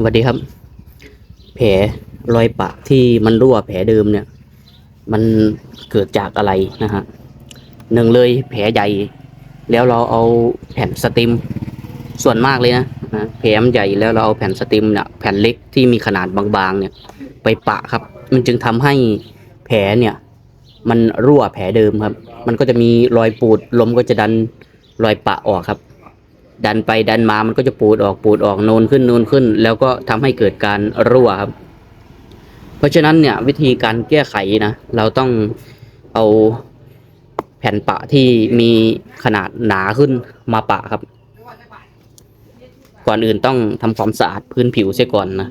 สวัสดีครับ แผลรอยปะที่มันรั่วแผลเดิมเนี่ย มันเกิดจากอะไรนะฮะหนึ่งเลยแผลใหญ่ แล้วเราเอาแผ่นสติมส่วนมากเลยนะนะแผลมใหญ่แล้วเราเอาแผ่นสติมเนี่ยแผ่นเล็กที่มีขนาดบางๆ เนี่ย ไปปะครับ มันจึงทำให้แผลเนี่ย มันรั่วแผลเดิมครับ มันก็จะมีรอยปูดลมก็จะดันรอยปะออกครับ ดันไปดันมามันก็จะปูดออกปูดออกโนนขึ้นโนนขึ้น แล้วก็ทำให้เกิดการรั่วครับ เพราะฉะนั้นเนี่ยวิธีการแก้ไขนะเราต้องเอาแผ่นปะที่มีขนาดหนาขึ้นมาปะครับ ก่อนอื่นต้องทำความสะอาดพื้นผิวเสียก่อนนะ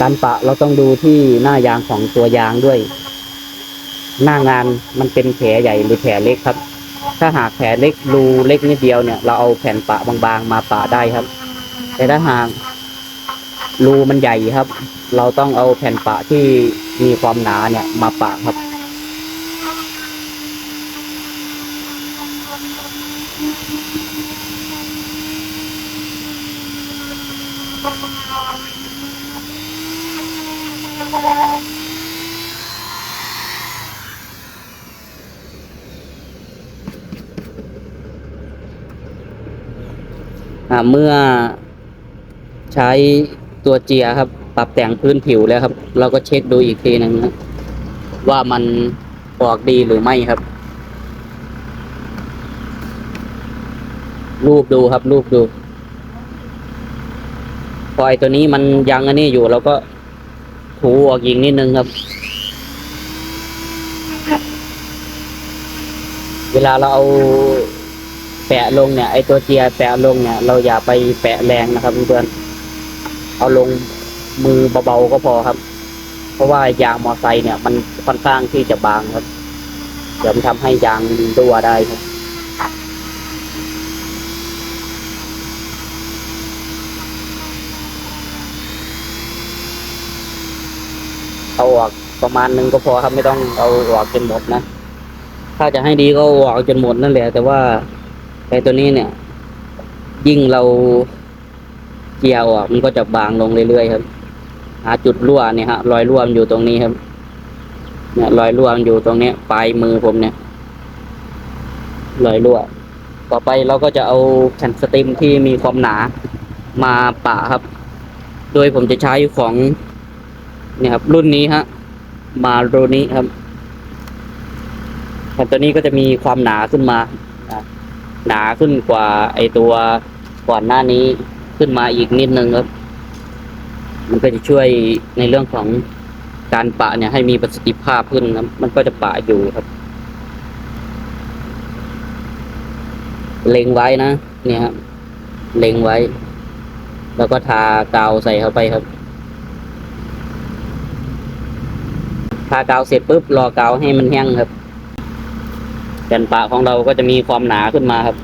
การปะเราต้องดูที่หน้ายางของตัวยางด้วย หน้างานมันเป็นแผลใหญ่หรือแผลเล็กครับ ถ้าหากแผลเล็กรูเล็กนิดเดียวเนี่ย เราเอาแผ่นปะบางๆ มาปะได้ครับ แต่ถ้าหากรูมันใหญ่ครับ เราต้องเอาแผ่นปะที่มีความหนาเนี่ยมาปะครับอ่า เมื่อใช้ตัวเจียครับ ปรับแต่งพื้นผิวแล้วครับ เราก็เช็คดูอีกทีหนึ่งนะว่ามันออกดีหรือไม่ครับ รูปดูครับ รูปดูพอไอตัวนี้มันยังอันนี้อยู่เราก็ถูออกยิงนิดนึงครับ เวลาเราเอา แปะลงเนี่ยไอตัวเจียแปะลงเนี่ย เราอย่าไปแปะแรงนะครับเพื่อนเอาลงมือเบาๆก็พอครับ เพราะว่ายางมอไซค์เนี่ย มันค่อนข้างที่จะบางครับเดี๋ยวมันทำให้ยางรั่วได้ครับเอาออกประมาณนึงก็พอครับไม่ต้องเอาออกจนหมดนะ ถ้าจะให้ดีก็ออกจนหมดนั่นแหละ แต่ว่า ไอตัวนี้เนี่ย ยิ่งเราเจียวออกมันก็จะบางลงเรื่อยๆครับ หาจุดรั่วเนี่ยฮะรอยรั่วมันอยู่ตรงนี้ครับ เนี่ยรอยรั่วมันอยู่ตรงเนี้ยปลายมือผมเนี่ยรอยรั่ว ต่อไปเราก็จะเอาแผ่นสติมที่มีความหนามาปะครับ โดยผมจะใช้ของเนี่ยครับ รุ่นนี้ฮะ มาโรนี้ครับแผ่นตัวนี้ก็จะมีความหนาขึ้นมา หนาขึ้นกว่าไอตัวก่อนหน้านี้ขึ้นมาอีกนิดนึงครับ มันก็จะช่วยในเรื่องของการปะเนี่ยให้มีประสิทธิภาพขึ้นครับมันก็จะปะอยู่ครับ เล็งไว้นะเนี่ยครับเล็งไว้ แล้วก็ทากาวใส่เข้าไปครับ ทากาวเสร็จปุ๊บรอกาวให้มันแห้งครับ แผ่นปะของเราก็จะมีความหนาขึ้นมาครับ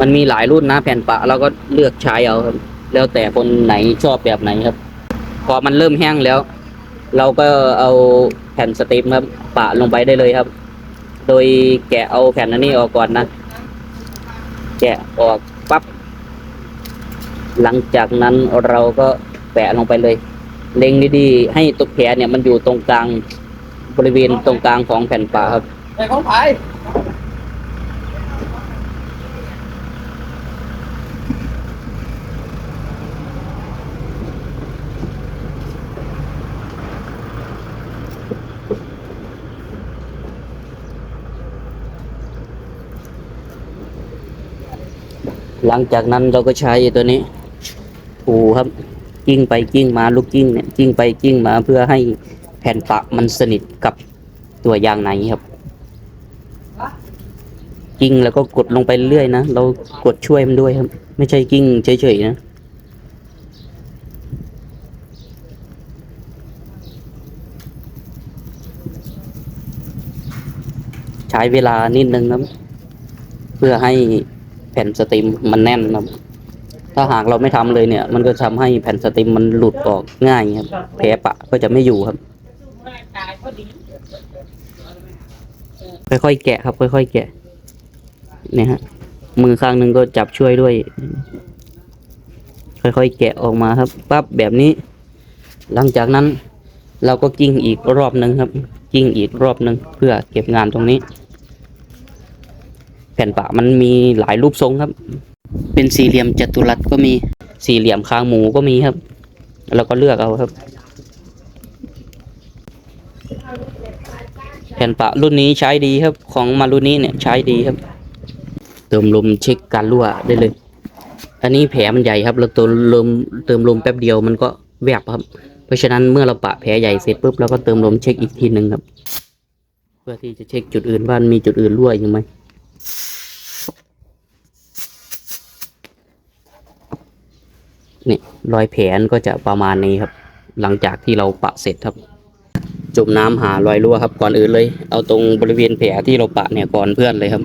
มันมีหลายรุ่นนะแผ่นปะเราก็เลือกใช้เอาครับ แล้วแต่คนไหนชอบแบบไหนครับ พอมันเริ่มแห้งแล้ว เราก็เอาแผ่นสติมครับปะลงไปได้เลยครับ โดยแกะเอาแผ่นอันนี้ออกก่อนนะ แกะออกปั๊บหลังจากนั้นเราก็แปะลงไปเลย เล็งดีๆให้ตัวแผลเนี่ยมันอยู่ตรงกลางบริเวณตรงกลางของแผ่นปะครับ แต่ของไผ่หลังจากนั้นเราก็ใช้ตัวนี้ถูครับกิ้งไปกิ้งมาลูกกิ้งเนี่ยกิ้งไปกิ้งมาเพื่อให้แผ่นปะมันสนิทกับตัวยางในครับ กิ้งแล้วก็กดลงไปเรื่อยนะ เรากดช่วยมันด้วยครับ ไม่ใช่กิ้งเฉยๆนะใช้เวลานิดนึงนะเพื่อให้แผ่นสติมมันแน่นนะครับถ้าหากเราไม่ทำเลยเนี่ย มันก็ทำให้แผ่นสติมมันหลุดออกง่ายครับแผลปะก็จะไม่อยู่ครับค่อยๆแกะครับ ค่อยๆแกะ เนี่ยฮะ มือข้างหนึ่งก็จับช่วยด้วย ค่อยๆแกะออกมาครับปั๊บแบบนี้ หลังจากนั้นเราก็กิ้งอีกรอบหนึ่งครับ กิ้งอีกรอบหนึ่งเพื่อเก็บงานตรงนี้ แผ่นปะมันมีหลายรูปทรงครับ เป็นสี่เหลี่ยมจัตุรัสก็มีสี่เหลี่ยมคางหมูก็มีครับ แล้วก็เลือกเอาครับ แผ่นปะรุ่นนี้ใช้ดีครับ ของมารุนี้เนี่ยใช้ดีครับ ติมลมเช็คการรั่วได้เลย อันนี้แผลมันใหญ่ครับ เราเติมลมเติมลมแป๊บเดียวมันก็แวบครับ เพราะฉะนั้นเมื่อเราปะแผลใหญ่เสร็จปุ๊บเราก็เติมลมเช็คอีกทีหนึ่งครับ เพื่อที่จะเช็คจุดอื่นว่ามันมีจุดอื่นรั่วอยู่ไหมนี่รอยแผลก็จะประมาณนี้ครับ หลังจากที่เราปะเสร็จครับจุ่มน้ำหารอยรั่วครับก่อนอื่นเลย เอาตรงบริเวณแผลที่เราปะเนี่ยก่อนเพื่อนเลยครับ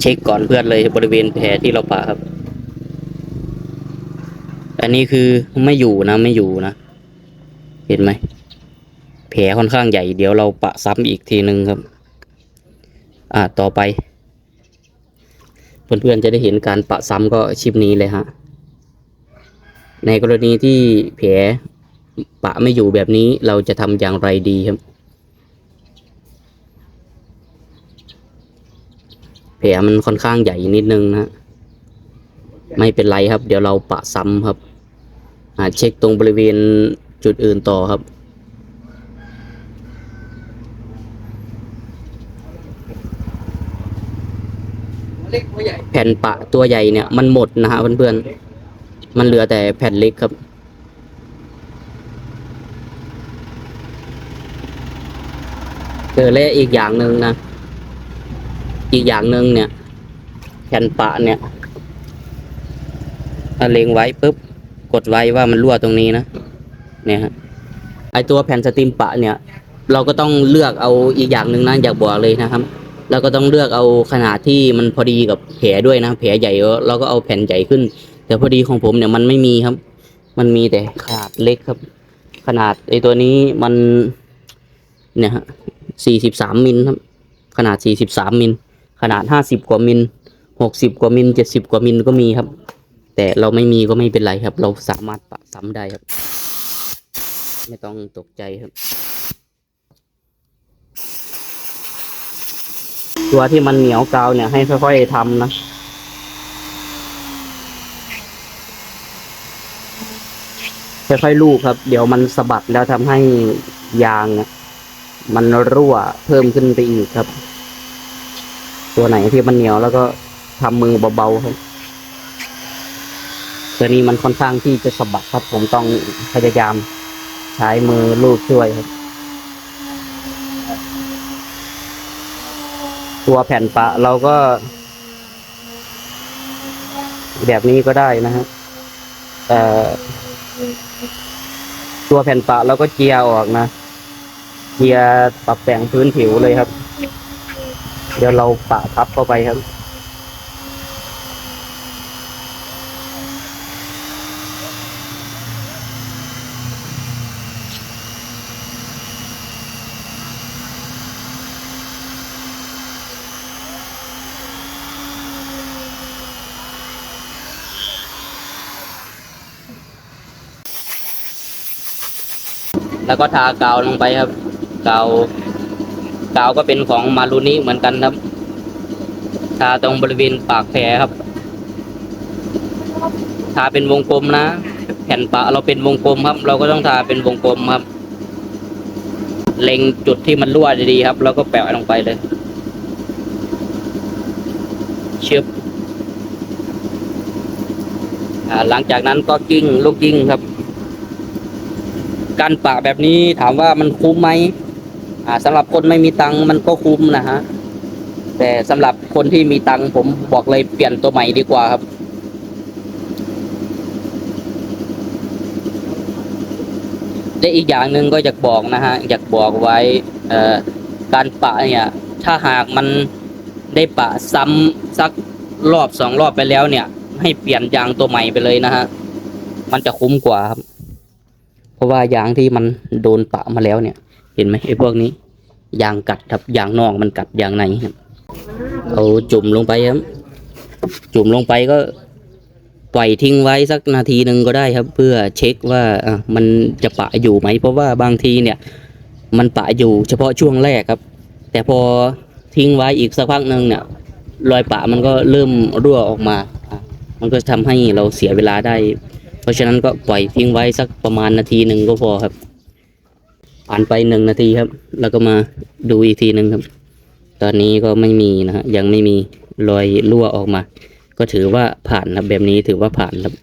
เช็คก่อนเพื่อนเลยบริเวณแผลที่เราปะครับ อันนี้คือไม่อยู่นะไม่อยู่นะ เห็นไหมแผลค่อนข้างใหญ่เดี๋ยวเราปะซ้ำอีกทีหนึ่งครับ อ่าต่อไป เพื่อนๆจะได้เห็นการปะซ้ำก็ชิปนี้เลยฮะ ในกรณีที่แผลปะไม่อยู่แบบนี้เราจะทำอย่างไรดีครับ แผลมันค่อนข้างใหญ่นิดนึงนะไม่เป็นไรครับ เดี๋ยวเราปะซ้ำครับอาเช็คตรงบริเวณจุดอื่นต่อครับแผ่นปะตัวใหญ่เนี่ยมันหมดนะฮะเพื่อนๆ มันเหลือแต่แผ่นเล็กครับ เจอและอีกอย่างหนึ่งนะ อีกอย่างหนึ่งเนี่ยแผ่นปะเนี่ยถ้าเล็งไว้ปุ๊บกดไว้ว่ามันรั่วตรงนี้นะเนี่ยฮะไอตัวแผ่นสติมปะเนี่ย เราก็ต้องเลือกเอาอีกอย่างหนึ่งนะอยากบอกเลยนะครับเราก็ต้องเลือกเอาขนาดที่มันพอดีกับแผลด้วยนะแผลใหญ่เราก็เอาแผ่นใหญ่ขึ้น แต่พอดีของผมเนี่ยมันไม่มีครับ มันมีแต่ขนาดเล็กครับ ขนาดไอตัวนี้มันเนี่ยฮะสี่สิบสามมิลครับ ขนาดสี่สิบสามมิล ขนาดห้าสิบกว่ามิลหกสิบกว่ามิลเจ็ดสิบกว่ามิลก็มีครับ แต่เราไม่มีก็ไม่เป็นไรครับ เราสามารถปะซ้ำได้ครับ ไม่ต้องตกใจครับ ตัวที่มันเหนียวกาวเนี่ยให้ค่อยๆทำนะค่อยๆลูบครับ เดี๋ยวมันสะบัดแล้วทำให้ยาง มันรั่วเพิ่มขึ้นไปอีกครับ ตัวไหนที่มันเหนียวแล้วก็ทำมือเบาๆครับตัวนี้มันค่อนข้างที่จะสะบัดครับ ผมต้องพยายามใช้มือลูบช่วยครับ ตัวแผ่นปะเราก็ แบบนี้ก็ได้นะฮะแต่ตัวแผ่นปะเราก็เจียออกนะเจียปรับแต่งพื้นผิวเลยครับ เดี๋ยวเราปะทับเข้าไปครับ แล้วก็ทากาวลงไปครับ กาว กาวก็เป็นของมารุนิเหมือนกันครับ ทาตรงบริเวณปากแผลครับ ทาเป็นวงกลมนะ แผ่นปะเราเป็นวงกลมครับ เราก็ต้องทาเป็นวงกลมครับ เล็งจุดที่มันรั่วดีๆครับ แล้วก็แปะลงไปเลยเชือบอ่าหลังจากนั้นก็กิ้งลูกกิ้งครับ การปะแบบนี้ถามว่ามันคุ้มไหม อ่าสำหรับคนไม่มีตังค์มันก็คุ้มนะฮะแต่สำหรับคนที่มีตังค์ผมบอกเลยเปลี่ยนตัวใหม่ดีกว่าครับและอีกอย่างหนึ่งก็อยากบอกนะฮะอยากบอกไว้เอ่อการปะเนี่ย ถ้าหากมันได้ปะซ้ำสักรอบสองรอบไปแล้วเนี่ย ให้เปลี่ยนยางตัวใหม่ไปเลยนะฮะมันจะคุ้มกว่าครับ เพราะว่ายางที่มันโดนปะมาแล้วเนี่ย ห็นไหมไอ้พวกนี้ยางกัดครับยางนอกมันกัดยางในครับเอาจุ่มลงไปครับ จุ่มลงไปก็ปล่อยทิ้งไว้สักนาทีหนึ่งก็ได้ครับ เพื่อเช็คว่าอ่มันจะปะอยู่ไหม เพราะว่าบางทีเนี่ย มันปะอยู่เฉพาะช่วงแรกครับ แต่พอทิ้งไว้อีกสักพักหนึ่งเนี่ยรอยปะมันก็เริ่มรั่วออกมา มันก็ทำให้เราเสียเวลาได้ เพราะฉะนั้นก็ปล่อยทิ้งไว้สักประมาณนาทีหนึ่งก็พอครับ ผ่านไปหนึ่งนาทีครับ แล้วก็มาดูอีกทีหนึ่งครับ ตอนนี้ก็ไม่มีนะฮะยังไม่มีรอยรั่วออกมา ก็ถือว่าผ่านครับแบบนี้ถือว่าผ่านครับ